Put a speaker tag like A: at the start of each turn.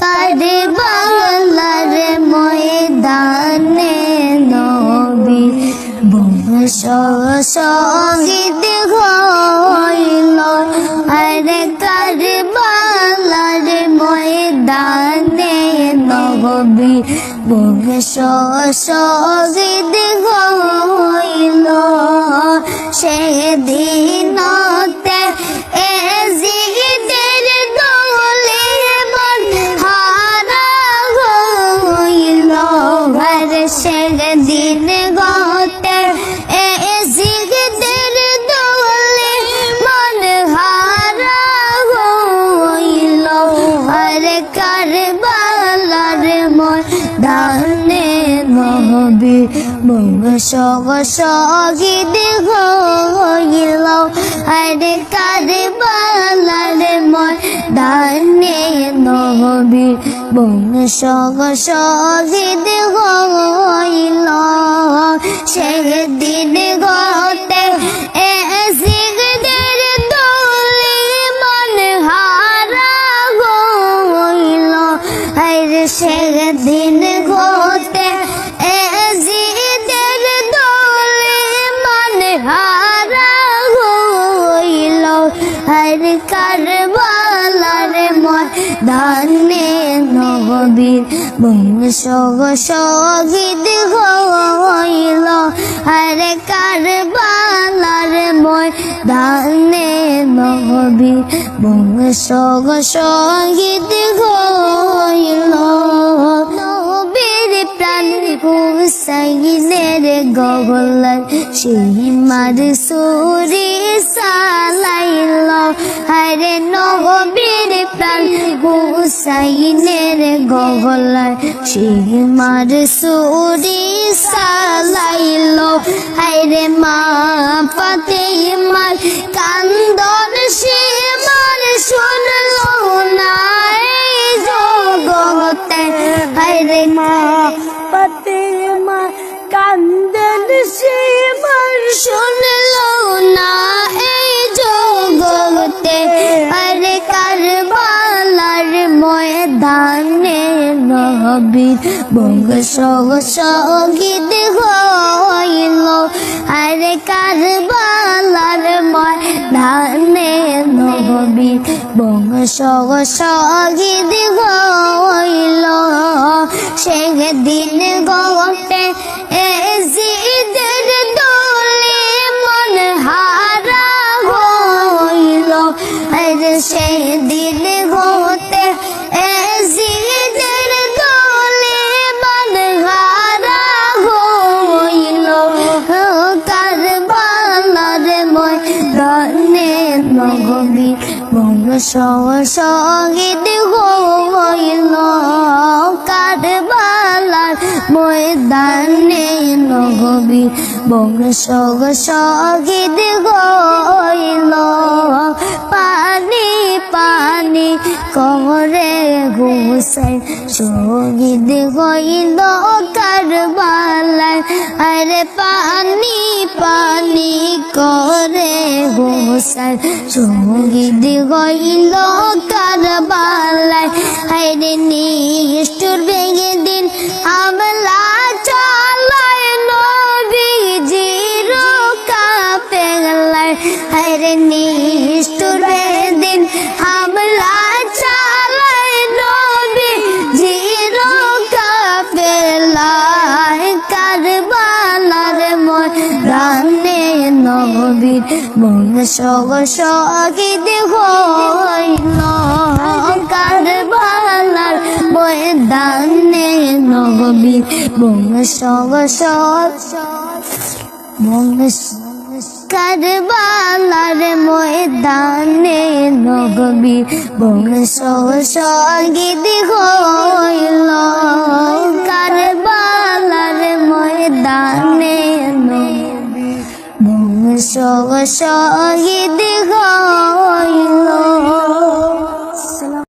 A: কারবালার ময়দানে নবী বংশ সংগীত হইল। আরে কারবালার ময়দানে নবী বংশ সংগীত হইল। সেদিনতে এ কারবালার ময়দানে নবী বংশ শহীদ হইল আরে কারবালার ময়দানে নবী বংশ শহীদ হইল সেদিন গতে এ সেদিন গতে এ জিদের দোলে মন হারা হইল। আর কারবালার ময়দানে নবীর বংশ শহীদ হইল। আর কারবালার ময়দানে নবীর বংশ শহীদ হইল নবীর প্রাণ হুসাইনের গগলার সেই মার সুরি সালাইল। হরে নবীর প্রাণ হুসাইনের গগলার সেই মার সুরি সালাইল। হরে মা পাতে মার কান্দন সে মার শুনলো না জগতে। হরে মা পাতে মা কান্দন সে মার শুনলো ময়দানে নবীর বংশ সংগীত হইল। আরে কারবালার ময়দানে নবীর বংশ সংগীত হইল। মন হারা হইল। আর সেদিন গতে এ বংশ সংগীত হইল কারবালার ময়দানে নগবী বংশ সংগীত হইল পানি পানি কমরে হুসাইন শহীদ হইল কারবালার, আরে পানি পানি করে হুসাইন গইল কারবালার আরে নিষ্ঠুর ভেঙে দিন আমলা চালায় নবীজির কাপে গলায় আরে নবীর বংশ শহীদ হইল কারবালার ময়দানে নবীর বংশ বংশ কারবালার ময়দানে নগবী বংশ সংগীত হইল কারবালার শহীদ হয়